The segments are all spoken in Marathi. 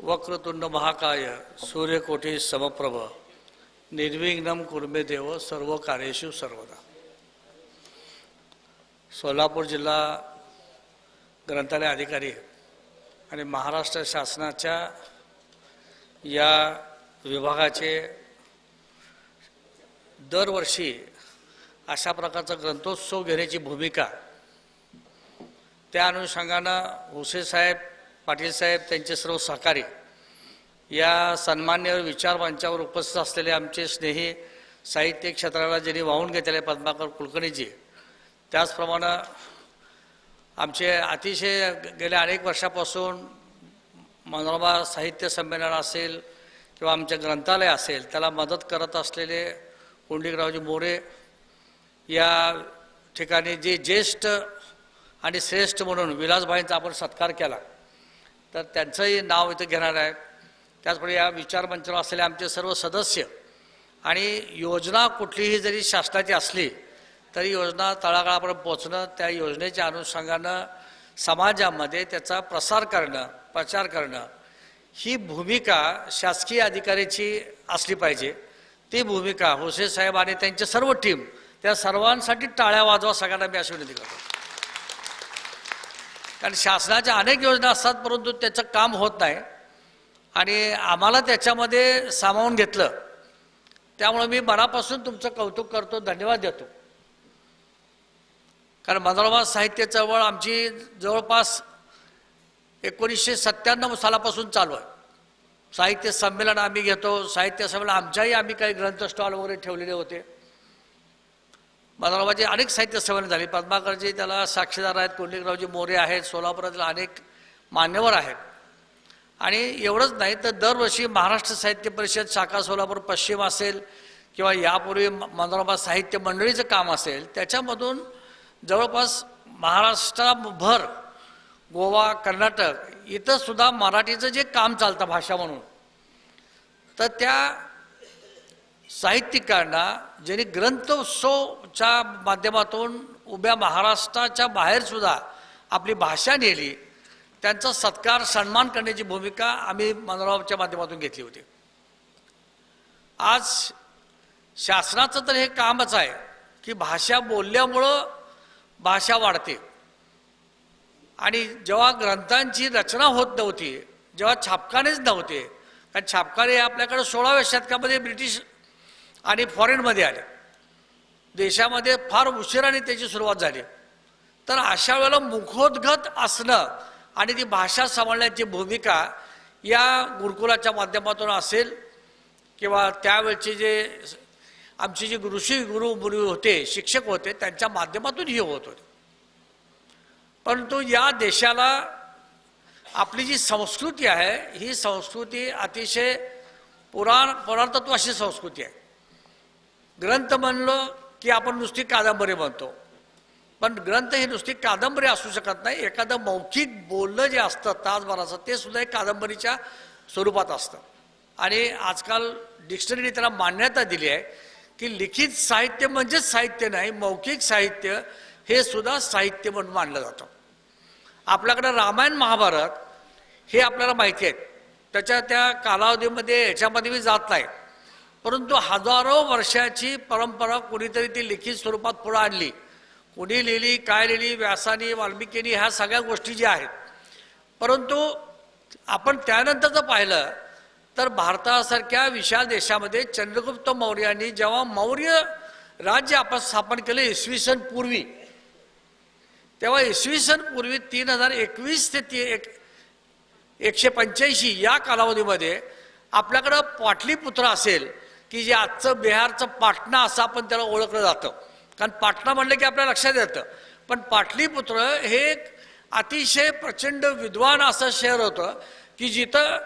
वक्रतुंड महाकाय सूर्यकोटी समप्रभ निर्विघ्नम कुर्मे देव सर्व कार्येशु सर्वदा. सोलापूर जिल्हा ग्रंथालय अधिकारी आणि महाराष्ट्र शासनाच्या या विभागाचे दरवर्षी अशा प्रकारचा ग्रंथोत्सव घेण्याची भूमिका त्या अनुषंगानं हुसेसाहेब पाटील साहेब त्यांचे सर्व सहकारी या सन्मान्य विचारमंचावर उपस्थित असलेले आमचे स्नेही साहित्य क्षेत्राला ज्यांनी वाहून घेतलेले पद्माकर कुलकर्णीजी त्याचप्रमाणे आमचे अतिशय गेल्या अनेक वर्षापासून मनोरमा साहित्य संमेलन असेल किंवा आमचे ग्रंथालय असेल त्याला मदत करत असलेले पुंडलिकरावजी मोरे या ठिकाणी जे ज्येष्ठ आणि श्रेष्ठ म्हणून विलासभाईंचा आपण सत्कार केला. तर त्यांचंही नाव इथं घेणार आहे. त्याचप्रमाणे या विचार विचारमंचावर असलेले आमचे सर्व सदस्य आणि योजना कुठलीही जरी शासनाची असली तरी योजना तळागाळापर्यंत पोचणं त्या योजनेच्या अनुषंगानं समाजामध्ये त्याचा प्रसार करणं प्रचार करणं ही भूमिका शासकीय अधिकाऱ्याची असली पाहिजे. ती भूमिका हुसे साहेब आणि त्यांचे सर्व टीम त्या सर्वांसाठी टाळ्या वाजवा सगळ्यांना मी अशी विनंती करतो. कारण शासनाच्या अनेक योजना असतात परंतु त्याचं काम होत नाही. आणि आम्हाला त्याच्यामध्ये सामावून घेतलं. त्यामुळे मी मनापासून तुमचं कौतुक करतो धन्यवाद देतो. कारण मनोरमा साहित्य चळवळ आमची जवळपास एकोणीसशे सत्त्याण्णव सालापासून चालू आहे. साहित्य संमेलन आम्ही घेतो साहित्य संमेलन आमच्याही आम्ही काही ग्रंथ स्टॉल वगैरे ठेवलेले होते. मनोरमाची अनेक साहित्य संमेलन झाली. पद्माकरजी त्याला साक्षीदार आहेत कुंडलिकरावजी मोरे आहेत सोलापुरातील अनेक मान्यवर आहेत. आणि एवढंच नाही तर दरवर्षी महाराष्ट्र साहित्य परिषद शाखा सोलापूर पश्चिम असेल किंवा यापूर्वी म- मनोरमा साहित्य मंडळीचं काम असेल त्याच्यामधून जवळपास महाराष्ट्राभर गोवा कर्नाटक इथंसुद्धा मराठीचं जे काम चालतं भाषा म्हणून तर त्या साहित्यिकांना ज्यांनी ग्रंथोत्सवच्या माध्यमातून उभ्या महाराष्ट्राच्या बाहेरसुद्धा आपली भाषा नेली त्यांचा सत्कार सन्मान करण्याची भूमिका आम्ही मनोरावच्या माध्यमातून घेतली होती. आज शासनाचं तर हे कामच आहे की भाषा बोलल्यामुळं भाषा वाढते. आणि जेव्हा ग्रंथांची रचना होत नव्हती जेव्हा छापखानेच नव्हते कारण छापखाने आपल्याकडे सोळाव्या शतकामध्ये ब्रिटिश आणि फॉरेनमध्ये आले. देशामध्ये फार उशिराने त्याची सुरुवात झाली. तर अशा वेळेला मुखोद्गत असणं आणि ती भाषा सांभाळण्याची भूमिका या गुरुकुलाच्या माध्यमातून असेल किंवा त्यावेळचे जे आमचे जे ऋषी गुरु मुनी होते शिक्षक होते त्यांच्या माध्यमातून हे होत होते. परंतु या देशाला आपली जी संस्कृती आहे ही संस्कृती अतिशय पुराण पुराणतत्वाची संस्कृती आहे. ग्रंथ म्हणलं की आपण नुसती कादंबरी म्हणतो. पण ग्रंथ ही नुसती कादंबरी असू शकत नाही एखादं मौखिक बोलणं जे असतं तासभराचं ते सुद्धा एक कादंबरीच्या स्वरूपात असतं. आणि आजकाल डिक्शनरीने त्याला मान्यता दिली आहे की लिखित साहित्य म्हणजेच साहित्य नाही मौखिक साहित्य हे सुद्धा साहित्य म्हणून मानलं जातं. आपल्याकडं रामायण महाभारत हे आपल्याला माहिती आहेत त्याच्या त्या कालावधीमध्ये ह्याच्यामध्ये मी जात नाही. परंतु हजारो वर्षाची परंपरा कुणीतरी ती लिखित स्वरूपात पुढं आणली. कुणी लिहिली काय लिहिली व्यासानी वाल्मिकीनी ह्या सगळ्या गोष्टी ज्या आहेत. परंतु आपण त्यानंतर जर पाहिलं तर भारतासारख्या विशाल देशामध्ये चंद्रगुप्त मौर्यांनी जेव्हा मौर्य राज्य आपण स्थापन केलं इसवी सन पूर्वी तेव्हा इसवी सन पूर्वी तीन हजार एकवीस ते ती एक एकशे पंच्याऐंशी या कालावधीमध्ये आपल्याकडं पाटलीपुत्र असेल की जे आजचं बिहारचं पाटणा असं आपण त्याला ओळखलं जातं. कारण पाटणा म्हणलं की आपल्या लक्षात येतं. पण पाटलीपुत्र हे एक अतिशय प्रचंड विद्वान असं शहर होतं की जिथं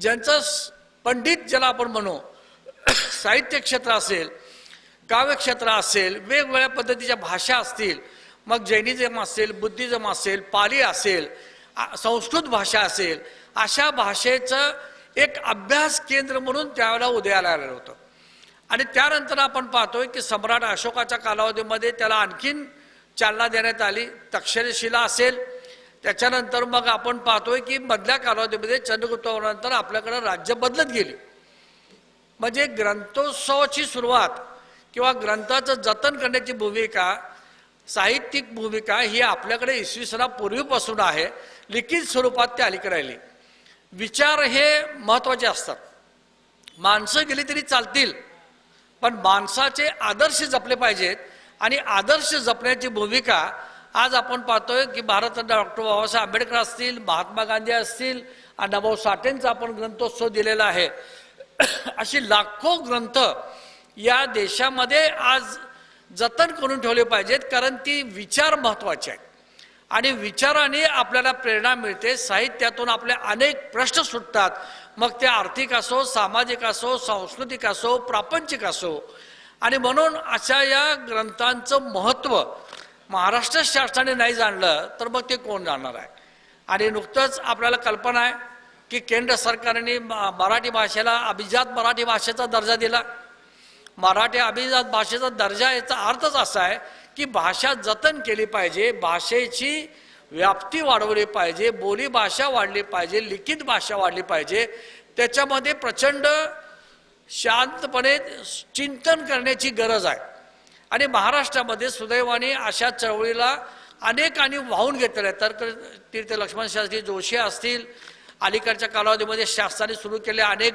ज्यांचं पंडित ज्याला आपण म्हणू साहित्य क्षेत्र असेल काव्यक्षेत्र असेल वेगवेगळ्या पद्धतीच्या भाषा असतील मग जैनिझम असेल बुद्धिझम असेल पाली असेल संस्कृत भाषा असेल अशा भाषेचं एक अभ्यास केंद्र म्हणून त्यावेळेला उदयाला आलेलं होतं. आणि त्यानंतर आपण पाहतोय की सम्राट अशोकाच्या कालावधीमध्ये त्याला आणखीन चालना देण्यात आली. तक्षशिला असेल. त्याच्यानंतर मग आपण पाहतोय की मधल्या कालावधीमध्ये चंद्रगुप्तानंतर आपल्याकडे राज्य बदलत गेली. म्हणजे ग्रंथोत्सवाची सुरुवात किंवा ग्रंथाचं जतन करण्याची भूमिका साहित्यिक भूमिका ही आपल्याकडे इसवी सणापूर्वीपासून आहे. लिखित स्वरूपात ते अलीकडे राहिली विचार हे महत्त्वाचे असतात. माणसं गेली तरी चालतील पण माणसाचे आदर्श जपले पाहिजेत आणि आदर्श जपण्याची भूमिका आज आपण पाहतोय की भारतरत्न डॉक्टर बाबासाहेब आंबेडकर असतील महात्मा गांधी असतील अण्णाभाऊ साठेंचा आपण ग्रंथोत्सव दिलेला आहे. अशी लाखो ग्रंथ या देशामध्ये आज जतन करून ठेवले पाहिजेत कारण ती विचार महत्त्वाचे आहेत. आणि विचाराने आपल्याला प्रेरणा मिळते साहित्यातून आपले अनेक प्रश्न सुटतात. मग ते आर्थिक असो सामाजिक असो सांस्कृतिक असो प्रापंचिक असो. आणि म्हणून अशा या ग्रंथांचं महत्त्व महाराष्ट्र शासनाने नाही जाणलं तर मग ते कोण जाणणार आहे? आणि नुकतंच आपल्याला कल्पना आहे की केंद्र सरकारने म- मराठी भाषेला अभिजात मराठी भाषेचा दर्जा दिला. मराठी अभिजात भाषेचा दर्जा याचा अर्थच असा आहे की भाषा जतन केली पाहिजे भाषेची व्याप्ती वाढवली पाहिजे बोली भाषा वाढली पाहिजे लिखित भाषा वाढली पाहिजे. त्याच्यामध्ये प्रचंड शांतपणे चिंतन करण्याची गरज आहे. आणि महाराष्ट्रामध्ये सुदैवाने अशा चळवळीला अनेकांनी वाहून घेतलेलं आहे तर तीर्थ लक्ष्मण शास्त्री जोशी असतील अलीकडच्या कालावधीमध्ये शासनाने सुरू केले अनेक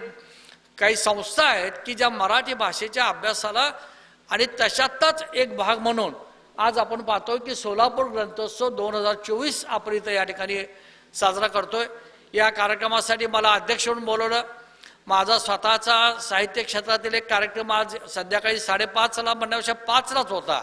काही संस्था आहेत की ज्या मराठी भाषेच्या अभ्यासाला आणि तशातच एक भाग म्हणून आज आपण पाहतोय की सोलापूर ग्रंथोत्सव दोन हजार चोवीस आपण इथं या ठिकाणी साजरा करतोय. या कार्यक्रमासाठी मला अध्यक्ष म्हणून बोलवलं. माझा स्वतःचा साहित्य क्षेत्रातील एक कार्यक्रम आज संध्याकाळी साडेपाचला म्हणण्यापेक्षा पाचलाच होता.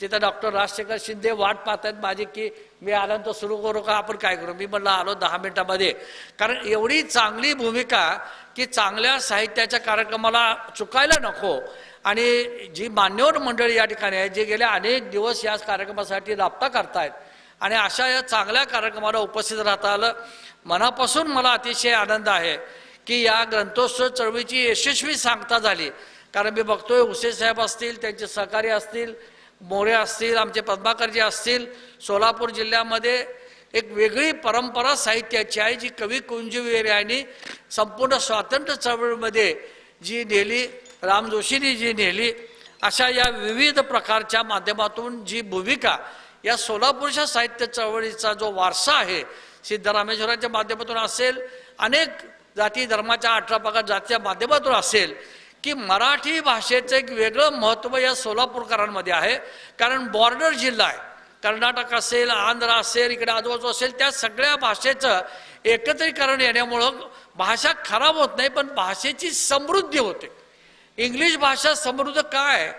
तिथं डॉक्टर राजशेखर शिंदे वाट पाहत आहेत माझी की मी आल्यानंतर सुरू करू का आपण काय करू? मी म्हणलं आलो दहा मिनिटामध्ये. कारण एवढी चांगली भूमिका की चांगल्या साहित्याच्या कार्यक्रमाला चुकायला नको. आणि जी मान्यवर मंडळी या ठिकाणी आहे जे गेले अनेक दिवस या कार्यक्रमासाठी राबता करतायत. आणि अशा या चांगल्या कार्यक्रमाला उपस्थित राहता आलं. मनापासून मला अतिशय आनंद आहे की या ग्रंथोत्सव चळवळीची यशस्वी सांगता झाली. कारण मी बघतोय हुसे साहेब असतील त्यांचे सहकारी असतील मोरे असतील आमचे पद्माकरजी असतील सोलापूर जिल्ह्यामध्ये एक वेगळी परंपरा साहित्याची आहे जी कवी कुंजवीर यांनी संपूर्ण स्वातंत्र्य चळवळीमध्ये जी नेली राम जोशींनी जी नेली अशा या विविध प्रकारच्या माध्यमातून जी भूमिका या सोलापूरच्या साहित्य चळवळीचा जो वारसा आहे सिद्धरामेश्वरांच्या माध्यमातून असेल अनेक जाती धर्माच्या अठरा प्रकार जातीच्या माध्यमातून असेल की मराठी भाषेचं एक वेगळं महत्त्व या सोलापूरकरांमध्ये आहे. कारण बॉर्डर जिल्हा आहे. कर्नाटक असेल आंध्र असेल इकडे आजूबाजू असेल त्या सगळ्या भाषेचं एकत्रीकरण येण्यामुळं भाषा खराब होत नाही पण भाषेची समृद्धी होते. इंग्लिश भाषा समृद्ध काय?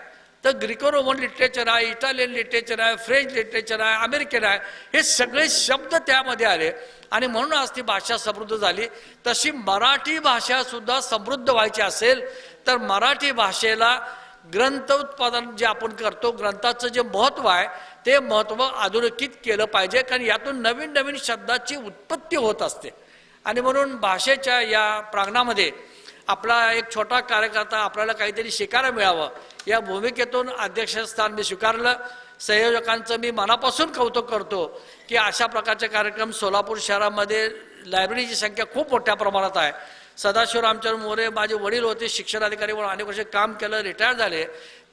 तर ग्रीको रोमन लिटरेचर आहे इटालियन लिटरेचर आहे फ्रेंच लिटरेचर आहे अमेरिकन आहे हे सगळे शब्द त्यामध्ये आले. आणि म्हणून आज ती भाषा समृद्ध झाली. तशी मराठी भाषा सुद्धा समृद्ध व्हायची असेल तर मराठी भाषेला ग्रंथ उत्पादन जे आपण करतो ग्रंथाचं जे महत्त्व आहे ते महत्त्व अधोरेखित केलं पाहिजे. कारण यातून नवीन नवीन शब्दाची उत्पत्ती होत असते. आणि म्हणून भाषेच्या या प्रांगणामध्ये आपला एक छोटा कार्यकर्ता आपल्याला काहीतरी शिकायला मिळावं. या भूमिकेतून अध्यक्षस्थान मी स्वीकारलं. संयोजकांचं मी मनापासून कौतुक करतो की अशा प्रकारचे कार्यक्रम सोलापूर शहरामध्ये लायब्ररीची संख्या खूप मोठ्या प्रमाणात आहे. सदाशिव रामचंद्र मोरे माझे वडील होते शिक्षण अधिकारी म्हणून अनेक वर्ष काम केलं रिटायर झाले.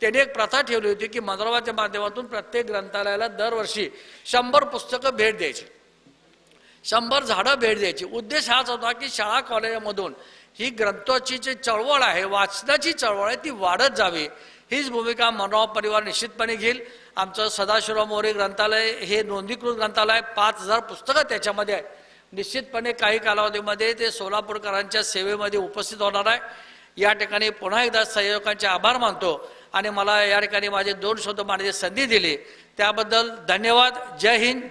त्यांनी एक प्रथा ठेवली होती की मंदरवाच्या माध्यमातून प्रत्येक ग्रंथालयाला दरवर्षी शंभर पुस्तकं भेट द्यायची. शंभर झाडं भेट द्यायची. उद्देश हाच होता की शाळा कॉलेजामधून ही ग्रंथाची जी चळवळ आहे वाचनाची चळवळ आहे ती वाढत जावी. हीच भूमिका मनोहर परिवार निश्चितपणे घेईल. आमचं सदाशिवराव मोरे ग्रंथालय हे नोंदणीकृत ग्रंथालय पाच हजार पुस्तकं त्याच्यामध्ये आहे निश्चितपणे काही कालावधीमध्ये ते सोलापूरकरांच्या सेवेमध्ये उपस्थित होणार आहे. या ठिकाणी पुन्हा एकदा संयोजकांचे आभार मानतो आणि मला या ठिकाणी माझे दोन शब्द मांडण्याची संधी दिली. त्याबद्दल धन्यवाद. जय हिंद.